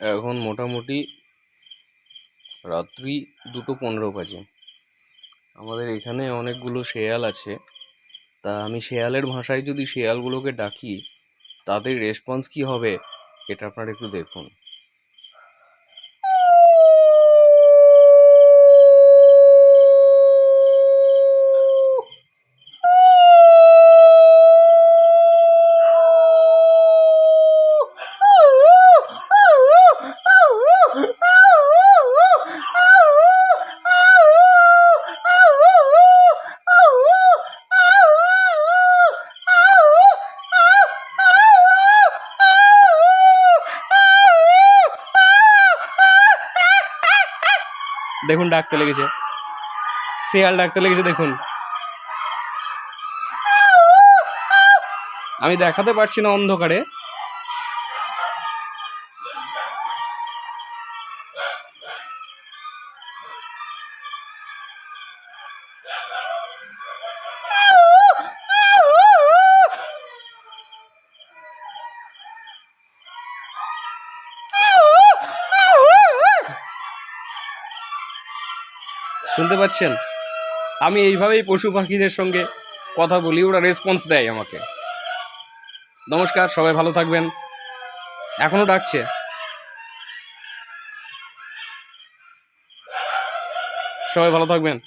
এখন মোটামুটি রাত্রি দুটো পনেরো বাজে। আমাদের এখানে অনেকগুলো শেয়াল আছে। তা আমি শেয়ালের ভাষায় যদি শেয়ালগুলোকে ডাকি, তাদের রেসপন্স কি হবে, এটা আপনারা একটু দেখুন। দেখুন ডাকতে লেগেছে। শেয়াল ডাকতে লেগেছে দেখুন। আমি দেখাতে পারছি না অন্ধকারে। শুনতে পাচ্ছেন? আমি এইভাবেই পশু পাখিদের সঙ্গে কথা বলি, ওরা রেসপন্স দেয় আমাকে। নমস্কার, সবাই ভালো থাকবেন। এখনও ডাকছে। সবাই ভালো থাকবেন।